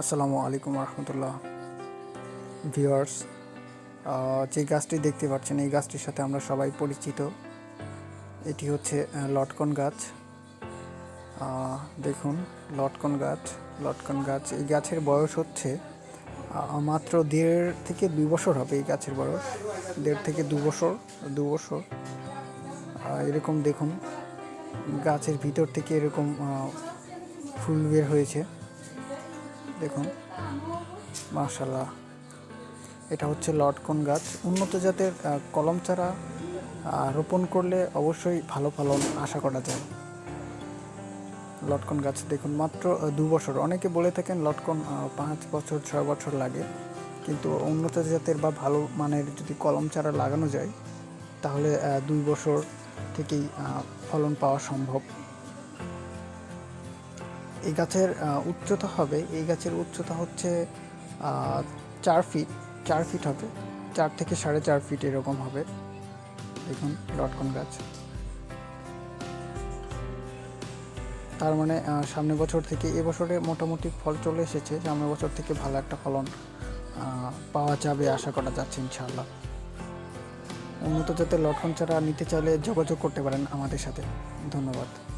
আসসালামু আলাইকুম রহমতুল্লাহ। ভিউয়ার্স যে গাছটি দেখতে পাচ্ছেন, এই গাছটির সাথে আমরা সবাই পরিচিত। এটি হচ্ছে লটকন গাছ। দেখুন, লটকন গাছ লটকন গাছ। এই গাছের বয়স হচ্ছে মাত্র দেড় থেকে দুই বছর হবে এই গাছের বয়স। দেড় থেকে দু বছর দু বছর। এরকম দেখুন, গাছের ভিতর থেকে এরকম ফুল বের হয়েছে। দেখুন মাশাল্লাহ এটা হচ্ছে লটকন গাছ। উন্নত জাতের কলম চারা রোপণ করলে অবশ্যই ভালো ফলন আশা করা যায়। লটকন গাছ দেখুন, মাত্র দু বছর। অনেকে বলে থাকেন লটকন পাঁচ বছর, ছয় বছর লাগে। কিন্তু উন্নত জাতের বা ভালো মানের যদি কলম চারা লাগানো যায়, তাহলে দুই বছর থেকেই ফলন পাওয়া সম্ভব। এই গাছের উচ্চতা হবে। এই গাছের উচ্চতা হচ্ছে চার ফিট চার ফিট হবে। চার থেকে সাড়ে চার ফিট এরকম হবে। দেখুন লটকন গাছ। তার মানে আহ, সামনের বছর থেকে এবছরে মোটামুটি ফল চলে এসেছে। সামনের বছর থেকে ভালো একটা ফলন পাওয়া যাবে আশা করা যাচ্ছে ইনশাআল্লাহ। উন্নত জাতের লটকন চারা নিতে চাইলে যোগাযোগ করতে পারেন আমাদের সাথে। ধন্যবাদ।